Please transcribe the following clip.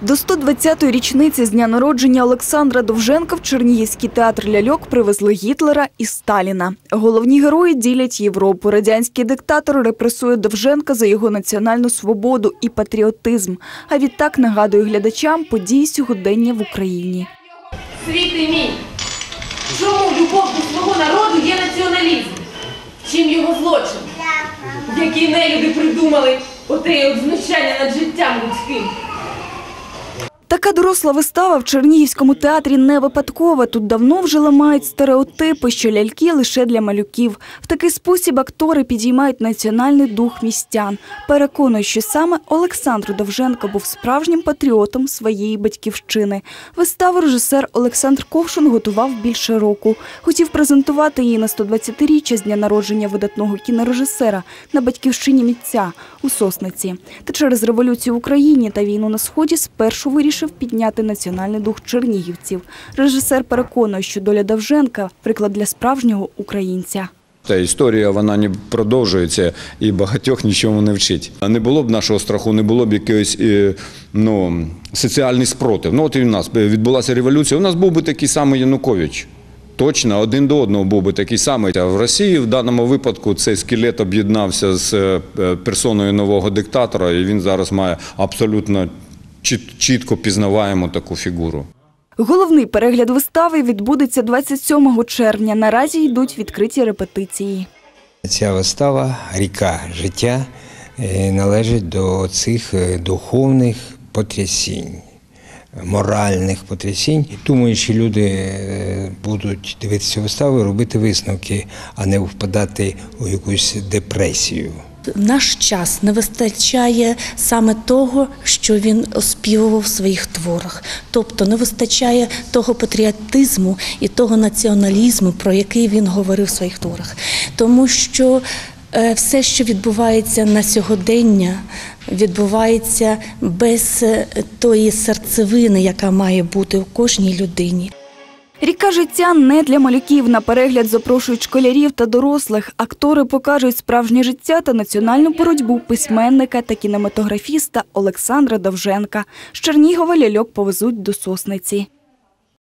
До 120-ї річниці з дня народження Олександра Довженка в Чернігівський театр ляльок привезли Гітлера і Сталіна. Головні герої ділять Європу. Радянський диктатор репресує Довженка за його національну свободу і патріотизм. А відтак нагадує глядачам події сьогодення в Україні. Світи мій! Чому любов до свого народу є націоналізм? Чим його злочин? Які нелюди придумали оте от знущання над життям людським? Така доросла вистава в Чернігівському театрі не випадкова. Тут давно вже ламають стереотипи, що ляльки лише для малюків. В такий спосіб актори підіймають національний дух містян. Переконують, що саме Олександр Довженко був справжнім патріотом своєї батьківщини. Виставу режисер Олександр Ковшин готував більше року. Хотів презентувати її на 120-річчя з дня народження видатного кінорежисера на батьківщині мітця у Сосниці. Та через революцію в Україні та війну на сході спершу вирішив підняти національний дух чернігівців. Режисер переконує, що доля Довженка приклад для справжнього українця. Та історія вона не продовжується і багатьох нічому не вчить. Не було б нашого страху, не було б якийсь е, ну, соціальний спротив. Ну от і в нас відбулася революція. У нас був би такий самий Янукович. Точно, один до одного був би такий самий. А в Росії в даному випадку цей скелет об'єднався з е, персоною нового диктатора, і він зараз має абсолютно чітко пізнаваємо таку фігуру. Головний перегляд вистави відбудеться 27 червня. Наразі йдуть відкриті репетиції. Ця вистава Ріка життя е, належить до цих е, духовних потрясінь, моральних потрясінь. Думаю, що люди е, будуть дивитися виставу і робити висновки, а не впадати у якусь депресію. Наш час не вистачає саме того, що він оспівував в своїх творах. Тобто не вистачає того патріотизму і того націоналізму, про який він говорив в своїх творах. Тому що е, все, що відбувається на сьогодення, відбувається без е, тої серцевини, яка має бути у кожній людині. Ріка життя не для малюків. На перегляд запрошують школярів та дорослих. Актори покажуть справжнє життя та національну боротьбу письменника та кінематографіста Олександра Довженка. З Чернігова ляльок повезуть до Сосниці.